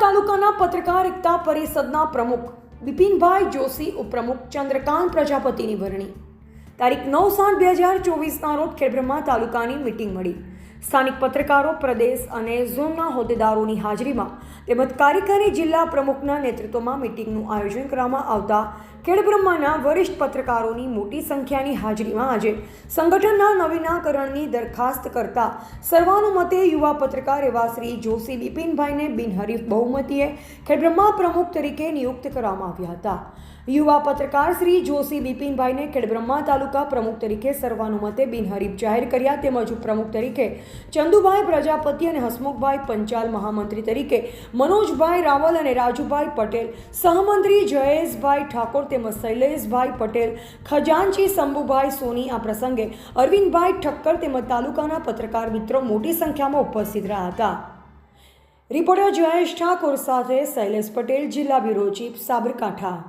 તાલુકાના પત્રકાર એકતા પરિષદના પ્રમુખ બિપિનભાઈ જોશી ઉપપ્રમુખ ચંદ્રકાંત પ્રજાપતિની વરણી. તારીખ નવ સાત બે હજાર ચોવીસના રોજ ખેડબ્રહ્મા તાલુકાની મિટિંગ મળી. સ્થાનિક પત્રકારો, પ્રદેશ અને ઝોનના હોદ્દેદારોની હાજરીમાં તેમજ કાર્યકારી જિલ્લા પ્રમુખના નેતૃત્વમાં મિટિંગનું આયોજન કરવામાં આવતા ખેડબ્રહ્માના વરિષ્ઠ પત્રકારોની મોટી સંખ્યાની હાજરીમાં આજે સંગઠનના નવીનાકરણની દરખાસ્ત કરતા સર્વાનુમતે યુવા પત્રકાર એવા શ્રી જોશી બિપિનભાઈને બિનહરીફ બહુમતીએ ખેડબ્રહ્મા પ્રમુખ તરીકે નિયુક્ત કરવામાં આવ્યા હતા. યુવા પત્રકાર શ્રી જોશી બિપિનભાઈને ખેડબ્રહ્મા તાલુકા પ્રમુખ તરીકે સર્વાનુમતે બિનહરીફ જાહેર કર્યા તેમજ ઉપપ્રમુખ તરીકે ચંદુભાઈ પ્રજાપતિ અને હસમુખભાઈ પંચાલ મહામંત્રી તરીકે મનોજભાઈ રાવલ અને રાજુભાઈ પટેલ, સહમંત્રી જયેશભાઈ ઠાકોર તેમજ શૈલેષભાઈ પટેલ, ખજાનચી શંભુભાઈ સોની આ પ્રસંગે અરવિંદભાઈ ઠક્કર તેમજ તાલુકાના પત્રકાર મિત્રો મોટી સંખ્યામાં ઉપસ્થિત રહ્યા હતા. રિપોર્ટર જયેશ ઠાકોર સાથે શૈલેષ પટેલ, જિલ્લા બ્યુરો ચીફ સાબરકાંઠા.